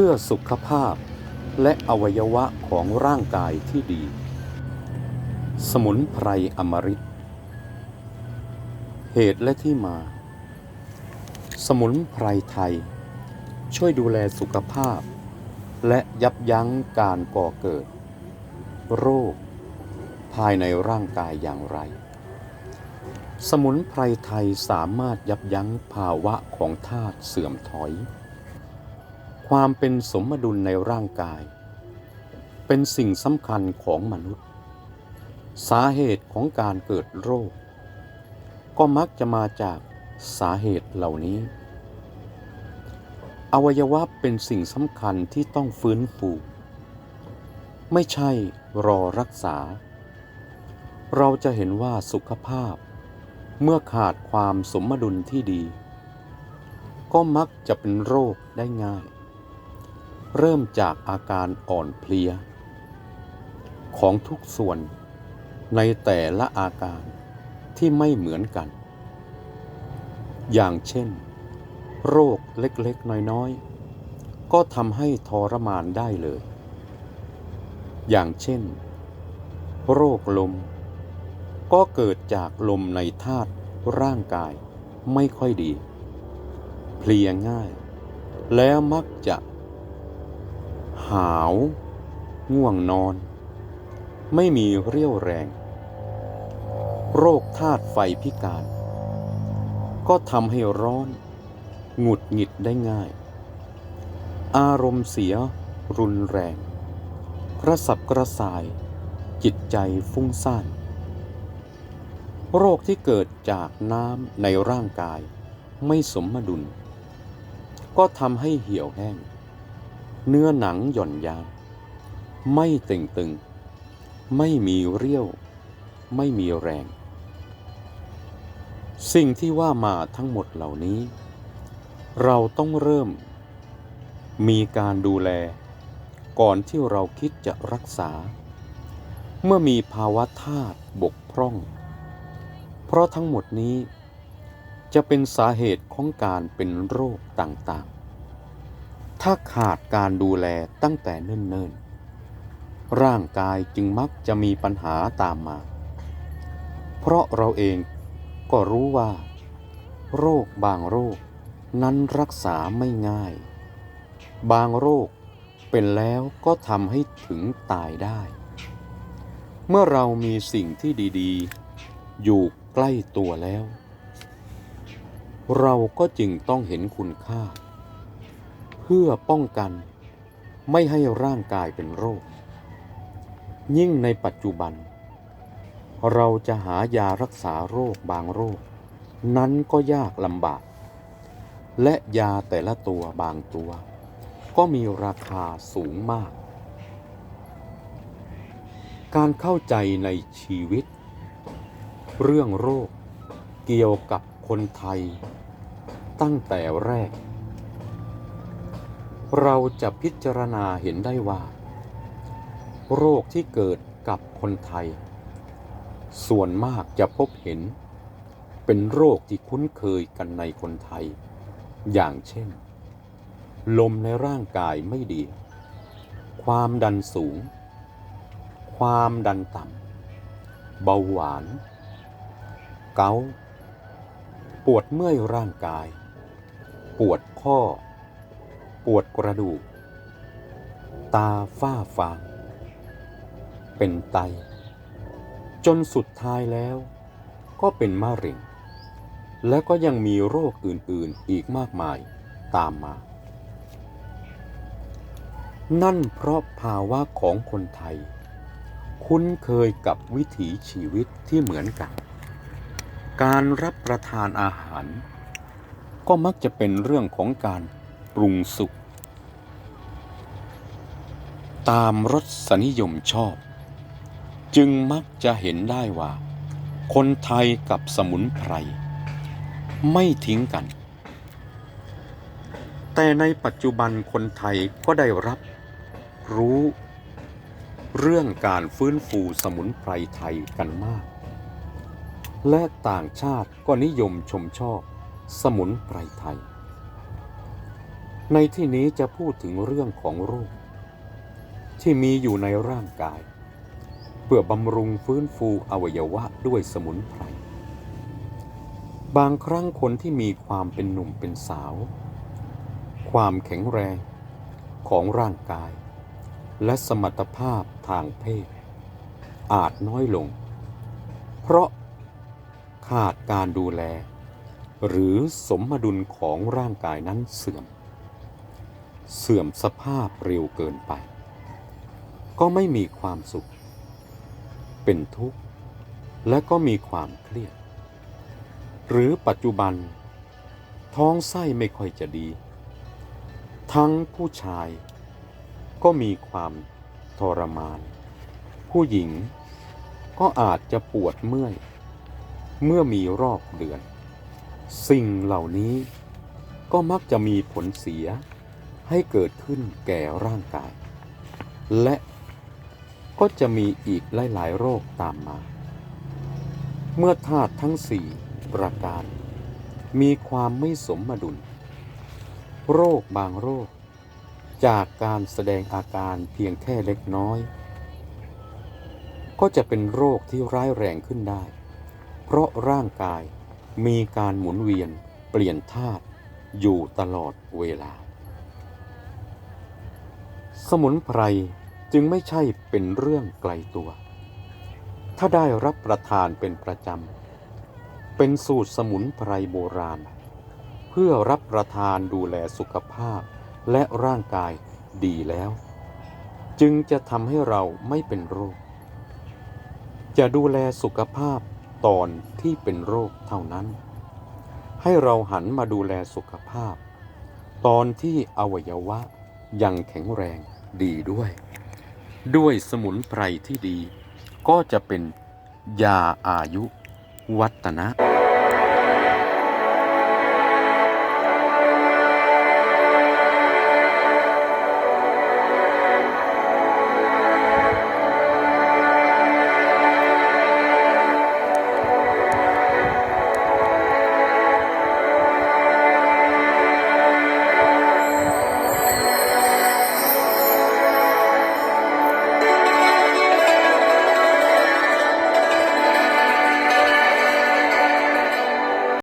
เพื่อสุขภาพ และอวัยวะของร่างกายที่ดี สมุนไพรอมฤตเหตุและที่มา สมุนไพรไทย ช่วยดูแลสุขภาพ และยับยั้งการก่อเกิด โรค ภายในร่างกายอย่างไร สมุนไพรไทยสามารถยับยั้งภาวะของธาตุเสื่อมถอย ความเป็นสมดุลในร่างกาย เป็นสิ่งสำคัญของมนุษย์ สาเหตุของการเกิดโรค ก็มักจะมาจากสาเหตุเหล่านี้ อวัยวะเป็นสิ่งสำคัญที่ต้องฟื้นฟู ไม่ใช่รอรักษา เราจะเห็นว่าสุขภาพ เมื่อขาดความสมดุลที่ดี ก็มักจะเป็นโรคได้ง่าย เริ่มจากอาการอ่อนเพลีย ของทุกส่วนในแต่ละอาการที่ไม่เหมือนกัน อย่างเช่น โรคเล็กๆ น้อยๆ ก็ทำให้ทรมานได้เลย อย่างเช่น โรคลม ก็เกิดจากลมในธาตุร่างกายไม่ค่อยดี เพลียง่าย แล้วมักจะ หาว ง่วงนอน ไม่มีเรี่ยวแรง โรคธาตุไฟพิการ ก็ทำให้ร้อน หงุดหงิดได้ง่าย อารมณ์เสียรุนแรง กระสับกระส่าย จิตใจฟุ้งซ่าน โรคที่เกิดจากน้ำในร่างกายไม่สมดุล ก็ทำให้เหี่ยวแห้ง เนื้อหนังหย่อนยาน ไม่ต่งตึง ไม่มีเรี่ยว ไม่มีแรง สิ่งที่ว่ามาทั้งหมดเหล่านี้ เราต้องเริ่ม มีการดูแล ก่อนที่เราคิดจะรักษา เมื่อมีภาวะธาตุบกพร่อง เพราะทั้งหมดนี้จะเป็นสาเหตุของการเป็นโรคต่างๆ ถ้าขาดการดูแลตั้งแต่เนิ่นๆ ร่างกายจึงมักจะมีปัญหาตามมา เพราะเราเองก็รู้ว่า โรคบางโรคนั้นรักษาไม่ง่าย บางโรคเป็นแล้วก็ทำให้ถึงตายได้ เมื่อเรามีสิ่งที่ดีๆ อยู่ใกล้ตัวแล้ว เราก็จึงต้องเห็นคุณค่า พื่อป้องกัน ไม่ให้ร่างกายเป็นโรค ยิ่งในปัจจุบัน เราจะหายารักษาโรคบางโรค นั้นก็ยากลำบาก และยาแต่ละตัวบางตัว ก็มีราคาสูงมาก การเข้าใจในชีวิต เรื่องโรคเกี่ยวกับคนไทย ตั้งแต่แรก เราจะพิจารณาเห็นได้ว่า โรคที่เกิดกับคนไทย ส่วนมากจะพบเห็น เป็นโรคที่คุ้นเคยกันในคนไทย อย่างเช่น ลมในร่างกายไม่ดี ความดันสูง ความดันต่ำเบาหวาน เกาปวดเมื่อยร่างกาย ปวดข้อ ปวดกระดูก ตาฝ้าฟาง เป็นไต จนสุดท้ายแล้ว ก็เป็นมะเร็ง และก็ยังมีโรคอื่นๆอีกมากมายตามมา นั่นเพราะภาวะของคนไทย คุ้นเคยกับวิถีชีวิตที่เหมือนกัน การรับประทานอาหารก็มักจะเป็นเรื่องของการปรุงสุก ตามรสนิยมชอบ จึงมักจะเห็นได้ว่า คนไทยกับสมุนไพร ไม่ทิ้งกัน แต่ในปัจจุบันคนไทยก็ได้รับ รู้ เรื่องการฟื้นฟูสมุนไพรไทยกันมาก และต่างชาติก็นิยมชมชอบสมุนไพรไทย ในที่นี้จะพูดถึงเรื่องของโรค ที่มีอยู่ในร่างกาย เพื่อบำรุงฟื้นฟูอวัยวะด้วยสมุนไพร บางครั้งคนที่มีความเป็นหนุ่มเป็นสาว ความแข็งแรงของร่างกาย และสมรรถภาพทางเพศ อาจน้อยลง เพราะขาดการดูแล หรือสมดุลของร่างกายนั้นเสื่อม เสื่อมสภาพเร็วเกินไป ก็ไม่มีความสุข เป็นทุกข์และก็มีความเครียด หรือปัจจุบัน ท้องไส้ไม่ค่อยจะดี ทั้งผู้ชายก็มีความทรมาน ผู้หญิงก็อาจจะปวดเมื่อย เมื่อมีรอบเดือน สิ่งเหล่านี้ก็มักจะมีผลเสียให้เกิดขึ้นแก่ร่างกาย และ ก็จะมีอีกหลายๆโรคตามมา เมื่อธาตุทั้งสี่ประการ มีความไม่สมดุล โรคบางโรค จากการแสดงอาการเพียงแค่เล็กน้อย ก็จะเป็นโรคที่ร้ายแรงขึ้นได้ เพราะร่างกายมีการหมุนเวียนเปลี่ยนธาตุอยู่ตลอดเวลา สมุนไพร จึงไม่ใช่เป็นเรื่องไกลตัว ถ้าได้รับประทานเป็นประจำ เป็นสูตรสมุนไพรโบราณ เพื่อรับประทานดูแลสุขภาพและร่างกายดีแล้ว จึงจะทำให้เราไม่เป็นโรค จะดูแลสุขภาพตอนที่เป็นโรคเท่านั้น ให้เราหันมาดูแลสุขภาพ ตอนที่อวัยวะยังแข็งแรงดีด้วย ด้วยสมุนไพรที่ดี ก็จะเป็นยาอายุวัฒนะ